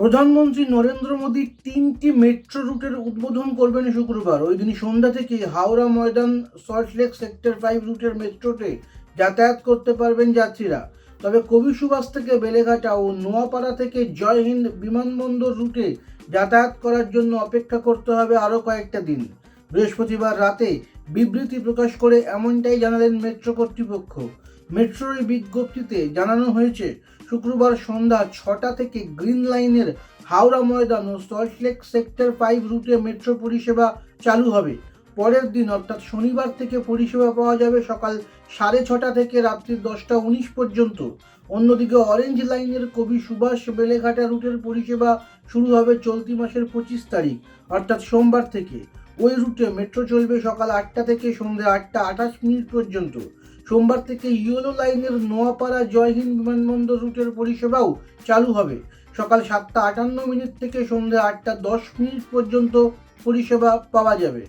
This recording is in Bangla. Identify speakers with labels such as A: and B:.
A: প্রধানমন্ত্রী নরেন্দ্র মোদী তিনটি মেট্রো রুটের উদ্বোধন করবেন শুক্রবার। ওই দিনই সন্ধ্যা থেকে হাওড়া ময়দান সল্টলেক সেক্টর ফাইভ রুটের মেট্রোতে যাতায়াত করতে পারবেন যাত্রীরা। তবে কবি সুভাষ থেকে বেলেঘাটা ও নোয়াপাড়া থেকে জয় হিন্দ বিমানবন্দর রুটে যাতায়াত করার জন্য অপেক্ষা করতে হবে আরও কয়েকটা দিন। বৃহস্পতিবার রাতে বিবৃতি প্রকাশ করে এমনটাই জানালেন মেট্রো কর্তৃপক্ষ। মেট্রোর বিজ্ঞপ্তিতে জানানো হয়েছে, শুক্রবার সন্ধ্যা ছটা থেকে গ্রিন লাইনের হাওড়া ময়দান ও সল্টলেক সেক্টর ফাইভ রুটে মেট্রো পরিষেবা চালু হবে। পরের দিন, অর্থাৎ শনিবার থেকে পরিষেবা পাওয়া যাবে সকাল সাড়ে ছটা থেকে রাত্রি দশটা উনিশ পর্যন্ত। অন্যদিকে, অরেঞ্জ লাইনের কবি সুভাষ বেলেঘাটা রুটের পরিষেবা শুরু হবে চলতি মাসের পঁচিশ তারিখ, অর্থাৎ সোমবার থেকে। ওই রুটে মেট্রো চলবে সকাল আটটা থেকে সন্ধ্যে আটটা আঠাশ মিনিট পর্যন্ত। সোমবার থেকে ইয়েলো লাইনের নোয়াপাড়া জয়হিন্দ বিমানবন্দর রুটের পরিষেবাও চালু হবে। সকাল সাতটা আটান্ন মিনিট থেকে সন্ধ্যে আটটা দশ মিনিট পর্যন্ত পরিষেবা পাওয়া যাবে।